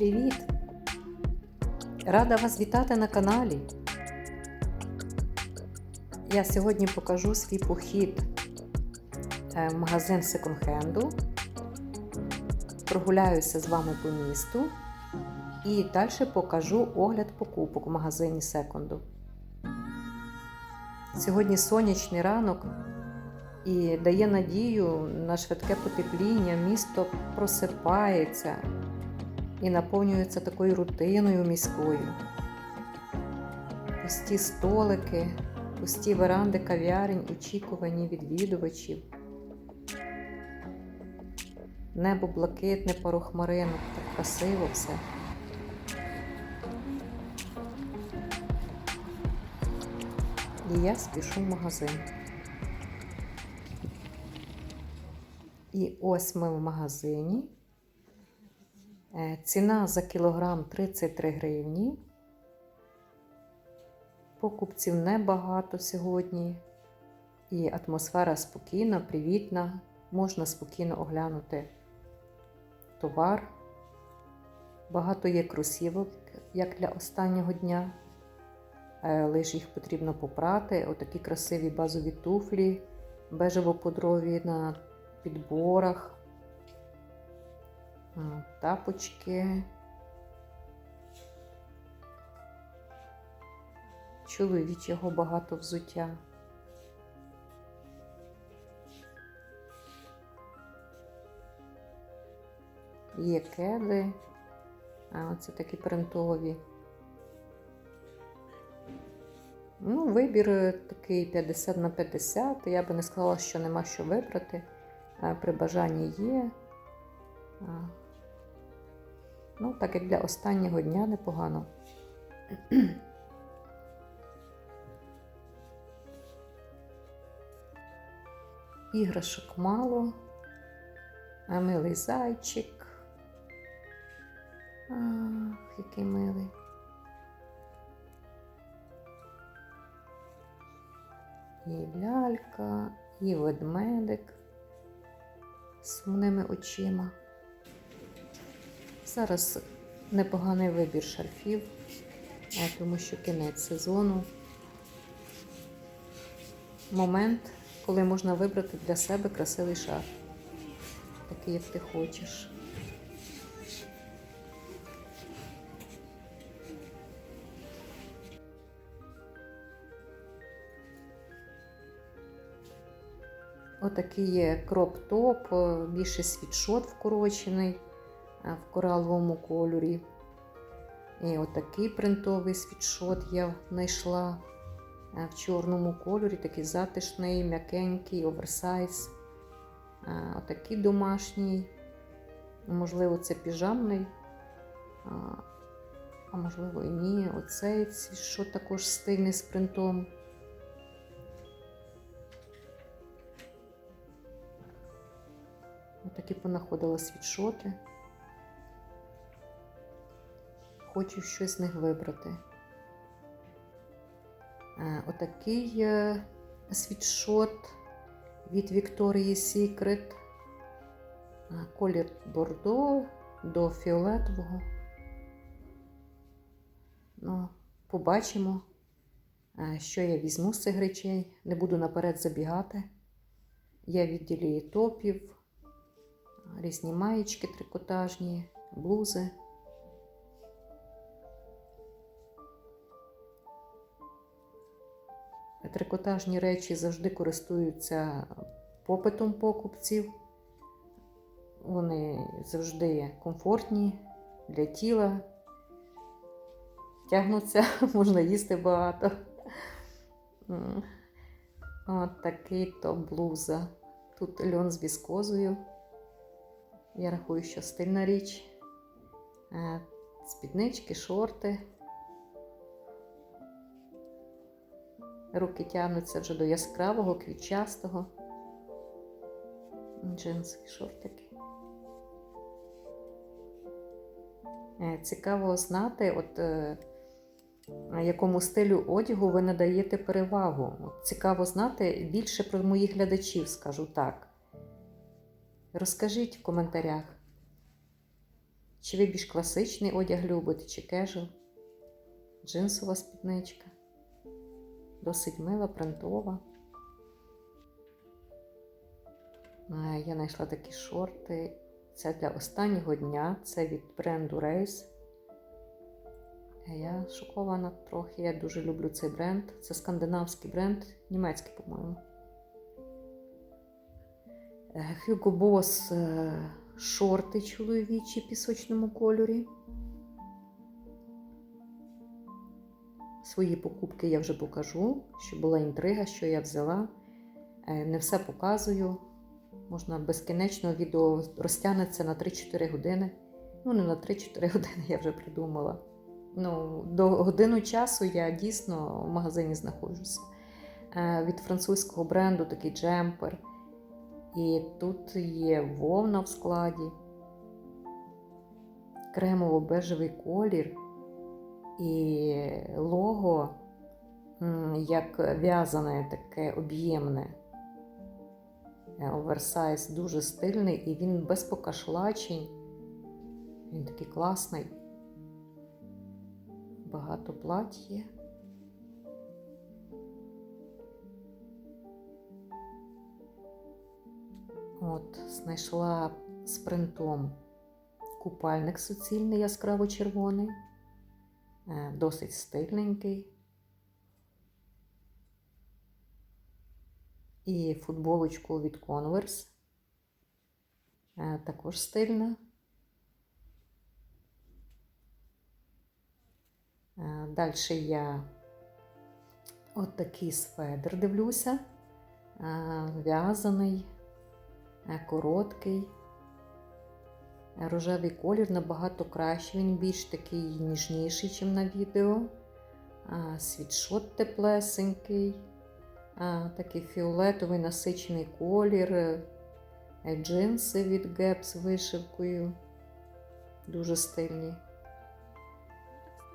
Привіт! Рада вас вітати на каналі. Я сьогодні покажу свій похід е, в магазин секонд-хенду. Прогуляюся з вами по місту і далі покажу огляд покупок в магазині секонду. Сьогодні сонячний ранок і дає надію на швидке потепління. Місто просипається і наповнюється такою рутиною міською. Пусті столики, пусті веранди кав'ярень, очікувані відвідувачів. Небо блакитне, порохмаринок, так красиво все. І я спішу в магазин. І ось ми в магазині. Е, Ціна за кілограм 33 гривні. Покупців небагато сьогодні. І атмосфера спокійна, привітна. Можна спокійно оглянути товар. Багато є кросівок, як для останнього дня. Е, Лише їх потрібно попрати. Отакі красиві базові туфлі, бежево-подрові на підборах, тапочки. Чоловічого багато взуття. Є кеди, а оце такі принтові. Ну, вибір е, такий 50 на 50. Я би не сказала, що нема що вибрати. Е, При бажанні є. Ну, так як для останнього дня непогано. Іграшок мало. А милий зайчик. Ах, який милий. І лялька, і ведмедик з сумними очима. Зараз непоганий вибір шарфів, тому що кінець сезону. Момент, коли можна вибрати для себе красивий шарф, такий, як ти хочеш. Отакий є кроп-топ, більше світшот вкорочений в кораловому кольорі. І отакий принтовий світшот я знайшла е, в чорному кольорі, такий затишний, м'якенький, оверсайз. Отакий домашній. Можливо, це піжамний, а можливо і ні. Оцей світшот також стильний з принтом. Отакі понаходила світшоти. Хочу щось з них вибрати. Е, Отакий е, світшот від Victoria's Secret. Е, Колір бордо до фіолетового. Ну, побачимо, що я візьму з цих речей. Не буду наперед забігати. Я відділі топів різні маєчки трикотажні, блузи. Трикотажні речі завжди користуються попитом покупців. Вони завжди комфортні для тіла, тягнуться, можна їсти багато. От такий то блуза. Тут льон з віскозою. Я рахую, що стильна річ. Е, спіднички, шорти. Руки тягнуться вже до яскравого, квітчастого. Джинсові шортики. Е, цікаво знати, от е, якому стилю одягу ви надаєте перевагу. Цікаво знати більше про моїх глядачів, скажу так. Розкажіть в коментарях, Чи ви більш класичний одяг любите, чи кежуал? Джинсова спідничка. Досить мила, принтова. Е, Я знайшла такі шорти. Це для останнього дня. Це від бренду Race. Е, Я шокована трохи. Я дуже люблю цей бренд. Це скандинавський бренд, німецький, по-моєму. Е, Hugo Boss шорти чоловічі в пісочному кольорі. Свої покупки я вже покажу, щоб була інтрига, що я взяла. Е, Не все показую. Можна безкінечно відео розтягнеться на 3-4 години. Ну, не на 3-4 години я вже придумала. Ну, до годину часу я дійсно в магазині знаходжуся. Е, Від французького бренду такий джемпер. І тут є вовна в складі, кремово-бежевий колір і лого як в'язане таке об'ємне. Е, Оверсайз дуже стильний і він без покашлачень. Він такий класний. Багато плать є. От, знайшла з принтом купальник суцільний яскраво-червоний, е, досить стильненький. І футболочку від Converse. Е, Також стильна. Далі я от такий сведер дивлюся, е, в'язаний, е, короткий. Рожевий колір набагато кращий, він більш такий ніжніший, ніж на відео. Світшот теплесенький, такий фіолетовий насичений колір, е, джинси від Gap з вишивкою. Дуже стильні.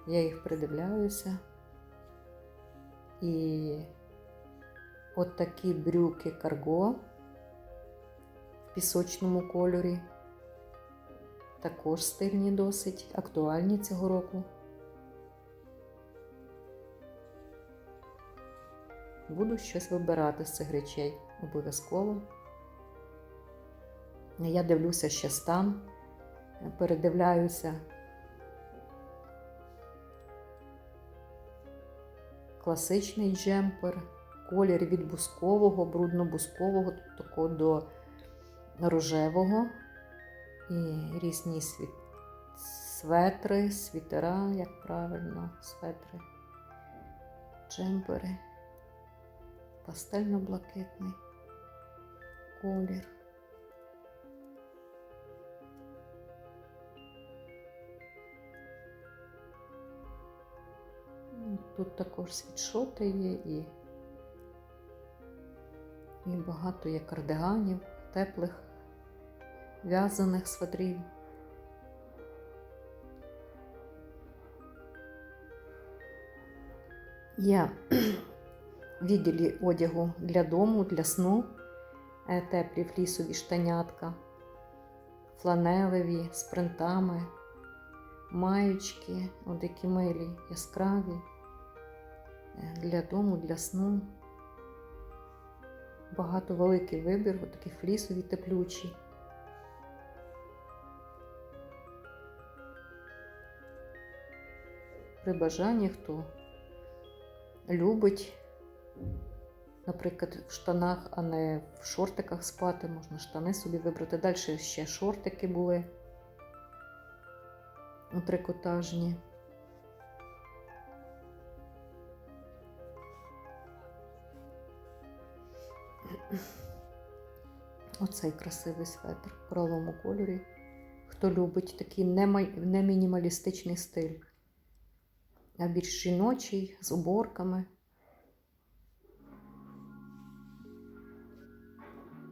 Я їх придивляюся. І от такі брюки карго в пісочному кольорі. Також стильні досить, актуальні цього року. Буду щось вибирати з цих речей обов'язково. Я дивлюся ще стан, передивляюся класичний джемпер, колір від бускового, брудно-бускового, такого до рожевого і різні світ... светри, світера, як правильно, светри, джемпери, пастельно-блакитний колір. Ну, Тут також світшоти є і, і багато є кардиганів, теплих, в'язаних сватрів. Є відділі одягу для дому, для сну, е, теплі флісові штанятка, фланелеві з принтами, маючки, от які милі, яскраві, е, для дому, для сну. Багато великий вибір, от такі флісові теплючі. При бажанні хто любить, наприклад, в штанах, а не в шортиках спати, можна штани собі вибрати. Далі ще шортики були трикотажні. Оцей красивий светр в кораловому кольорі. Хто любить такий не мінімалістичний стиль, а більш жіночий, з оборками.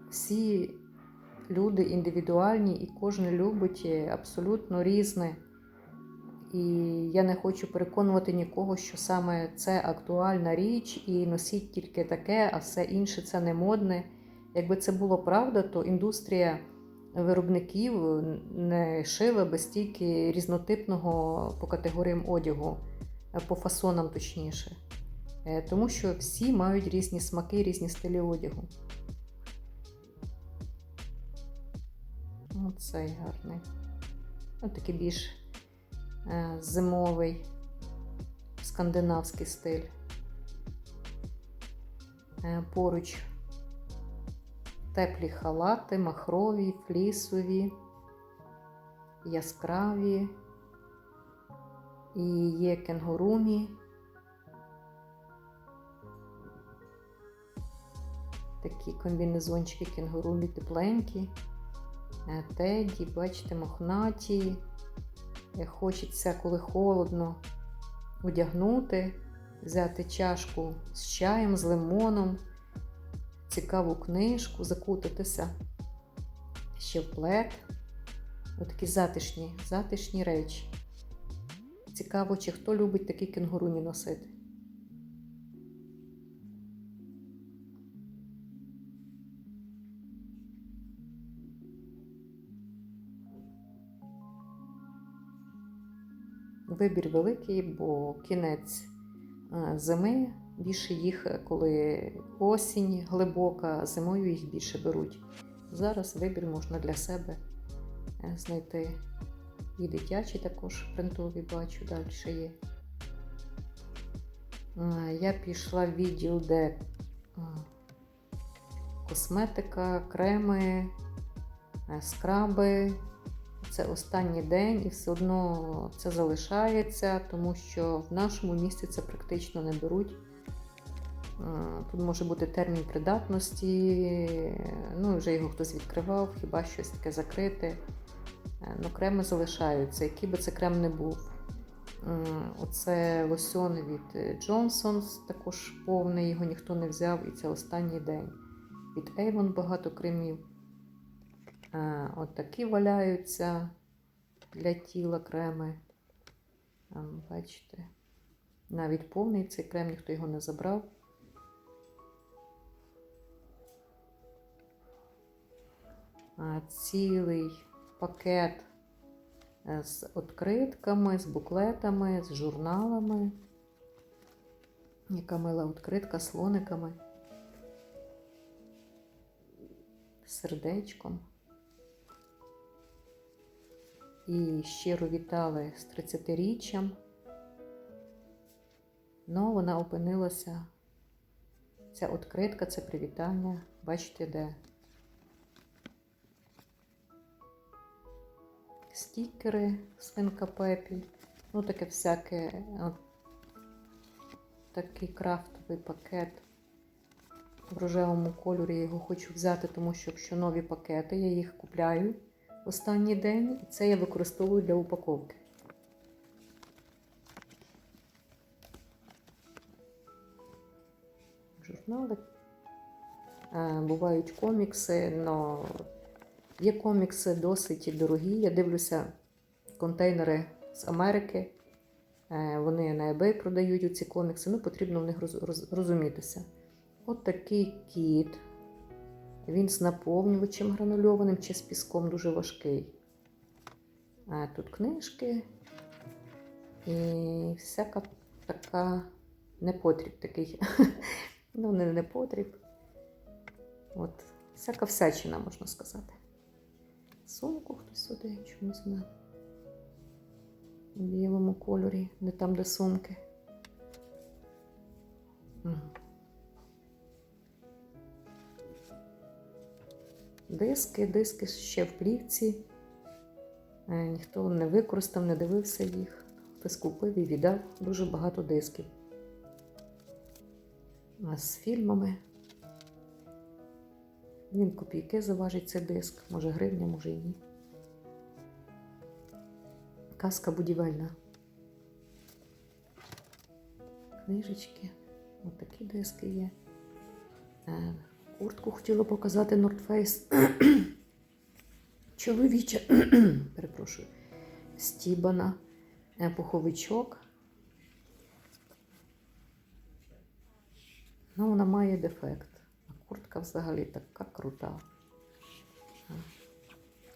Всі люди індивідуальні і кожен любить абсолютно різне. І я не хочу переконувати нікого, що саме це актуальна річ, і носіть тільки таке, а все інше це не модне. Якби це було правда, то індустрія виробників не шили без стільки різнотипного по категоріям одягу, по фасонам точніше. Е, Тому що всі мають різні смаки, різні стилі одягу. Оцей гарний. Ось такий більш е, зимовий скандинавський стиль. Е, Поруч теплі халати, махрові, флісові, яскраві. І є кенгурумі. Такі комбінезончики кенгурумі тепленькі. Е, Теді, бачите, мохнаті. Е, Хочеться, коли холодно, одягнути, взяти чашку з чаєм, з лимоном, цікаву книжку, закутатися ще в плед. Отакі затишні, затишні речі. Цікаво, чи хто любить такі кенгурумі носити. Вибір великий, бо кінець е, зими, більше їх, е, коли осінь глибока, зимою їх більше беруть. Зараз вибір можна для себе е, знайти. І дитячі також принтові бачу, далі є. Е, Я пішла в відділ, де е, косметика, креми, е, скраби. Це останній день і все одно це залишається, тому що в нашому місті це практично не беруть. Тут може бути термін придатності, ну вже його хтось відкривав, хіба щось таке закрите. Е, Ну, креми залишаються, який би це крем не був. Е, Оце лосьон від Johnson's, також повний, його ніхто не взяв, і це останній день. Від Avon багато кремів. Е, От такі валяються для тіла креми. Ем, Бачите, навіть повний цей крем, ніхто його не забрав. Цілий пакет е, з відкритками, з буклетами, з журналами. Яка мила відкритка з слониками, сердечком. І щиро вітали з 30-річчям. Ну, вона опинилася, ця відкритка, це привітання. Бачите, де стікери, свинка Пепі, ну таке всяке, от, такий крафтовий пакет в рожевому кольорі. Я його хочу взяти, тому що якщо нові пакети, я їх купляю останній день, і це я використовую для упаковки. Журнали. Е, Бувають комікси, але є комікси досить дорогі. Я дивлюся контейнери з Америки. Е, Вони на eBay продають ці комікси, ну потрібно в них роз- роз- розумітися. От такий кіт. Він з наповнювачем гранульованим чи з піском дуже важкий. А тут книжки і всяка така непотріб такий. ну, не непотріб. От, всяка всячина, можна сказати. Сумку хтось сюди, чомусь на білому кольорі, не там, де сумки. Диски, диски ще в плівці. Е, Ніхто не використав, не дивився їх. Хтось купив і віддав дуже багато дисків. З фільмами. Він копійки заважить цей диск, може гривня, може і ні. Казка будівельна. Книжечки. Ось такі диски є. Е, Куртку хотіла показати North Face. Чоловіча, перепрошую, стібана, е, пуховичок. Ну, вона має дефект. Куртка взагалі така крута.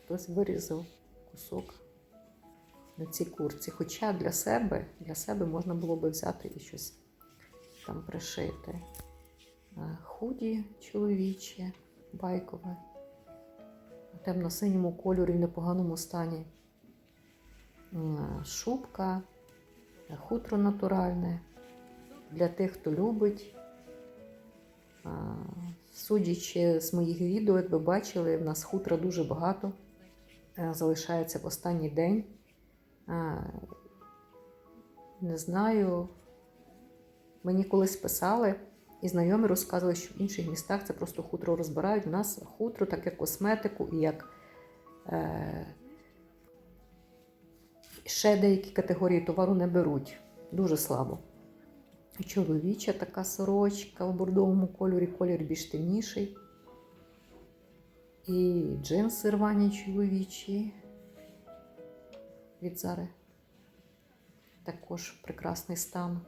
Хтось вирізав кусок на цій курці. Хоча для себе, для себе можна було би взяти і щось там пришити. Худі чоловіче, байкове, в темно-синьому кольорі в непоганому стані. Шубка, хутро натуральне для тих, хто любить. Судячи з моїх відео, як ви бачили, в нас хутра дуже багато. е, Залишається в останній день. Не знаю. Мені колись писали, і знайомі розказували, що в інших містах це просто хутро розбирають. У нас хутро, так як косметику і як е, ще деякі категорії товару не беруть. Дуже слабо. Чоловіча така сорочка в бордовому кольорі, колір більш темніший. І джинси рвані чоловічі від Зари. Також прекрасний стан.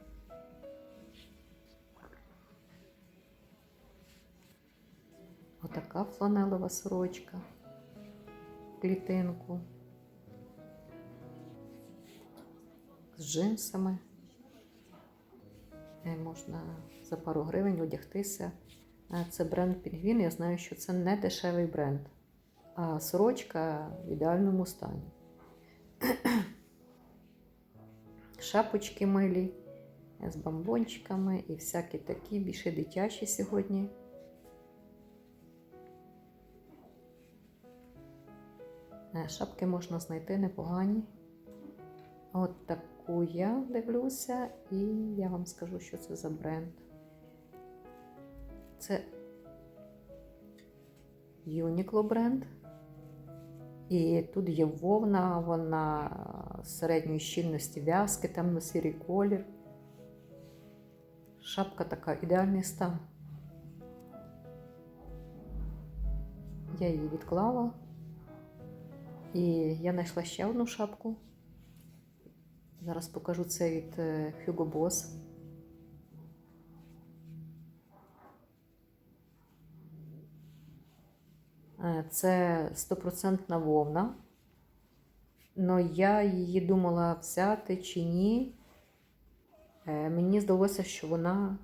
Отака фланелева сорочка клітинку з джинсами. Е, Можна за пару гривень одягтися. Е, Це бренд Пінгвін. Я знаю, що це не дешевий бренд, а сорочка в ідеальному стані. Шапочки милі з бомбончиками і всякі такі, більше дитячі сьогодні. Е, Шапки можна знайти непогані. От таку я дивлюся, і я вам скажу, що це за бренд. Це Uniqlo бренд. І тут є вовна, вона середньої щільності в'язки, темно-сірий колір. Шапка така ідеальний стан. Я її відклала. І я знайшла ще одну шапку. Зараз покажу це від е, Hugo Boss. Е, Це стопроцентна вовна. Но я її думала взяти чи ні. Е, Мені здалося, що вона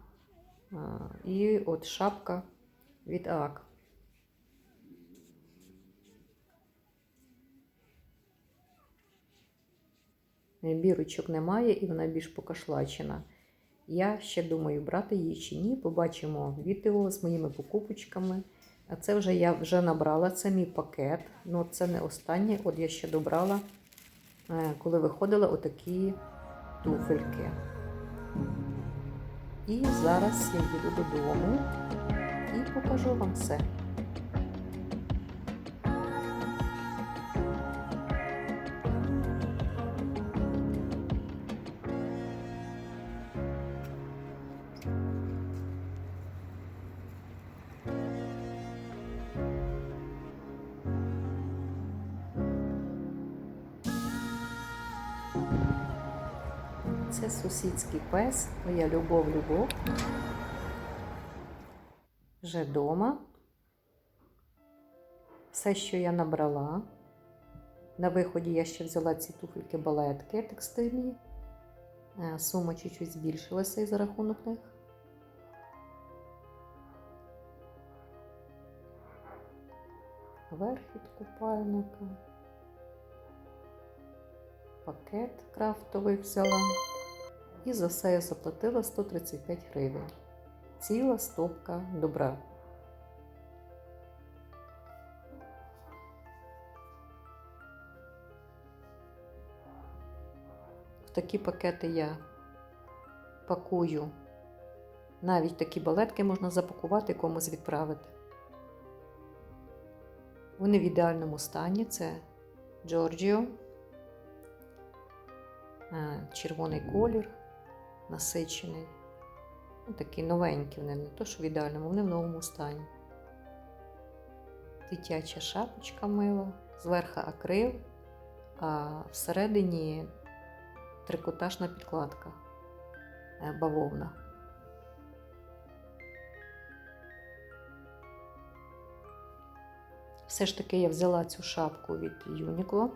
і от шапка від АК. Бірочок немає і вона більш покашлачена. Я ще думаю, брати її чи ні. Побачимо відео з моїми покупочками. А це вже я вже набрала, це мій пакет. Ну, це не останнє. От я ще добрала, е, коли виходили отакі туфельки. І зараз я їду додому і покажу вам все. Це сусідський пес, моя любов, любов. Вже вдома. Все, що я набрала. На виході я ще взяла ці туфельки балетки текстильні. Е, Сума чуть-чуть збільшилася і за рахунок них. Верх від купальника. Пакет крафтовий взяла. І за все я заплатила 135 гривень. Ціла стопка добра. В такі пакети я пакую. Навіть такі балетки можна запакувати комусь відправити. Вони в ідеальному стані. Це Giorgio. Е, червоний колір, насичений. Ну, такі новенькі вони, не то, що в ідеальному, вони в новому стані. Дитяча шапочка мила, зверху акрил, а всередині трикотажна підкладка е, бавовна. Все ж таки я взяла цю шапку від Uniqlo.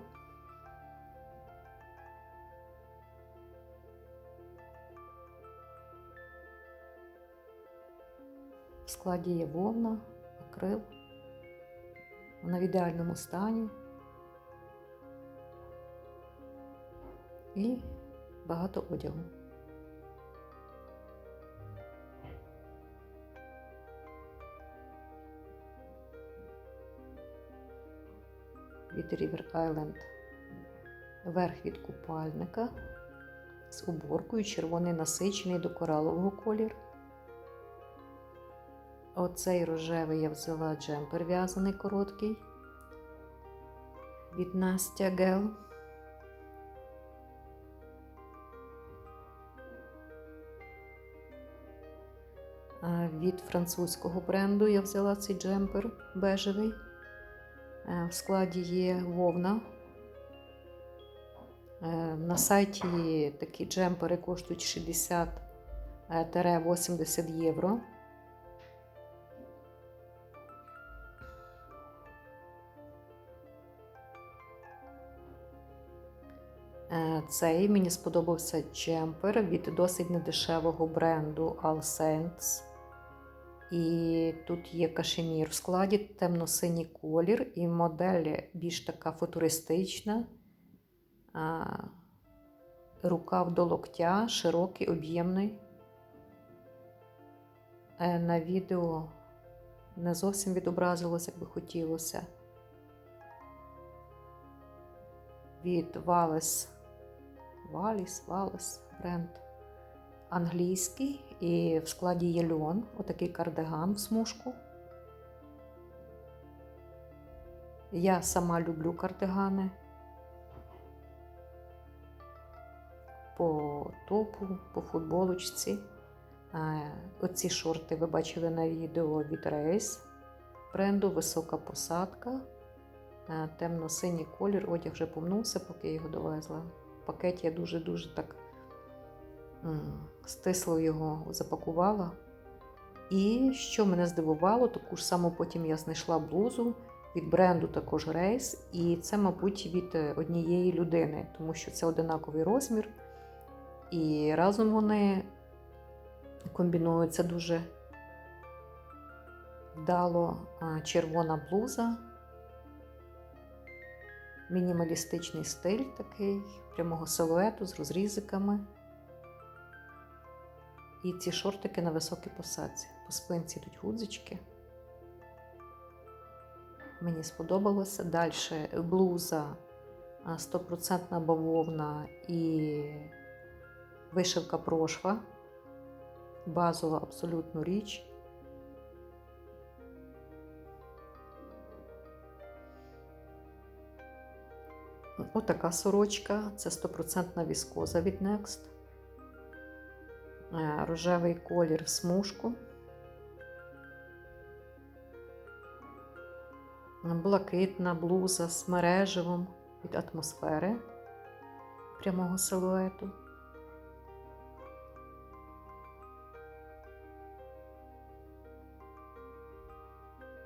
Складі є вовна, акрил. Вона в ідеальному стані. І багато одягу. Від River Island верх від купальника з уборкою червоний насичений до коралового колір. Оцей рожевий я взяла джемпер в'язаний короткий від Настя Гел. Від французького бренду я взяла цей джемпер бежевий. Е, В складі є вовна. Е, На сайті такі джемпери коштують 60-80 євро. Цей мені сподобався джемпер від досить недешевого бренду All Saints. І тут є кашемір в складі, темно-синій колір, і модель більш така футуристична. Рукав до локтя, широкий, об'ємний. Е, На відео не зовсім відобразилось, як би хотілося. Від Валес. Валіс, Валес бренд англійський і в складі є льон, отакий кардиган в смужку. Я сама люблю кардигани. По топу, по футболочці. Е, Оці шорти ви бачили на відео від Рейс бренду Висока посадка. Е, Темно-синій колір, одяг вже помнувся, поки я його довезла. В пакеті я дуже-дуже так стисло його запакувала. І що мене здивувало, таку ж саму потім я знайшла блузу від бренду також Рейс. І це, мабуть, від е, однієї людини, тому що це одинаковий розмір. І разом вони комбінуються дуже вдало червона блуза, мінімалістичний стиль такий, прямого силуету з розрізиками. І ці шортики на високій посадці. По спинці йдуть гудзички. Мені сподобалося. Далі блуза а, 100% бавовна і вишивка прошва. Базова абсолютно річ. Отака сорочка. Це 100% віскоза від Next. Е, Рожевий колір в смужку. Блакитна блуза з мереживом від атмосфери прямого силуету.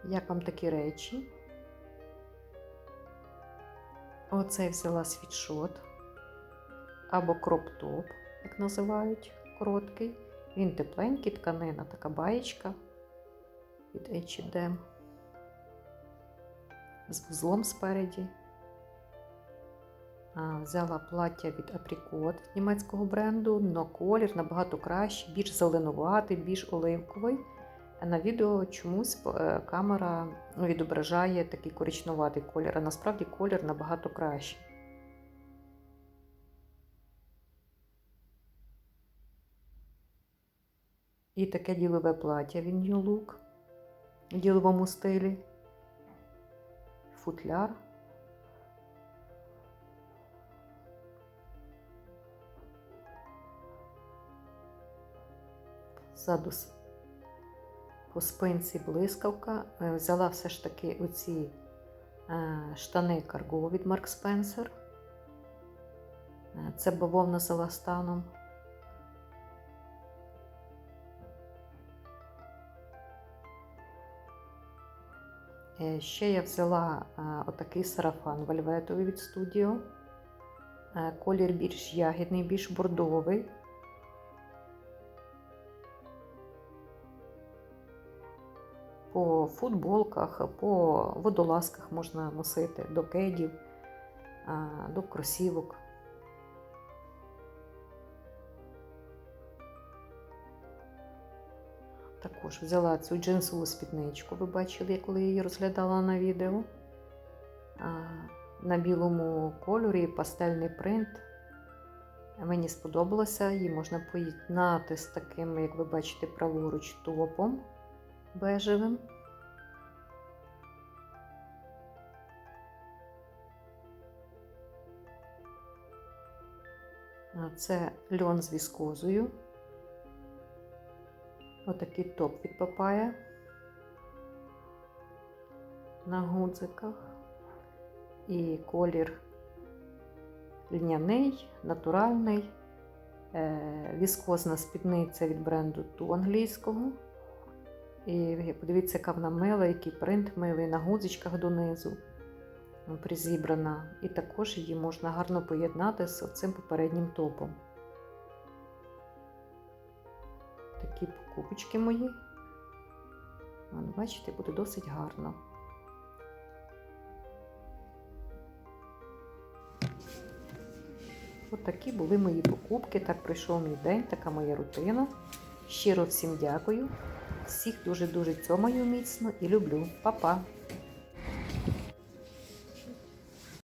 Як вам такі речі? Оце взяла світшот або кроп-топ, як називають, короткий. Він тепленький, тканина, така баєчка від H&M. З вузлом спереді. А, Взяла плаття від Apricot німецького бренду, но колір набагато кращий, більш зеленуватий, більш оливковий. На відео чомусь е, камера відображає такий коричнуватий колір, а насправді колір набагато кращий. І таке ділове плаття від New Look в діловому стилі. Футляр. Ззаду по спинці блискавка. Е, Взяла все ж таки оці е, штани карго від Марк Спенсер. Е, Це бавовна з еластаном. Ще я взяла отакий сарафан вельветовий від студіо. Колір більш ягідний, більш бордовий. По футболках, по водолазках можна носити до кедів, до кросівок. Також взяла цю джинсову спідничку, ви бачили, коли її розглядала на відео. На білому кольорі пастельний принт. Мені сподобалося, її можна поєднати з таким, як ви бачите, праворуч топом бежевим. Це льон з віскозою. Отакий топ від Папая на гудзиках. І колір льняний, натуральний, е, віскозна спідниця від бренду Ту англійського. І подивіться, яка вона мила, який принт милий на гудзичках донизу призібрана. І також її можна гарно поєднати з цим попереднім топом. Такі покупочки мої. Бачите, буде досить гарно. От такі були мої покупки. Так пройшов мій день, така моя рутина. Щиро всім дякую. Всіх дуже-дуже цьомаю міцно і люблю. Па-па!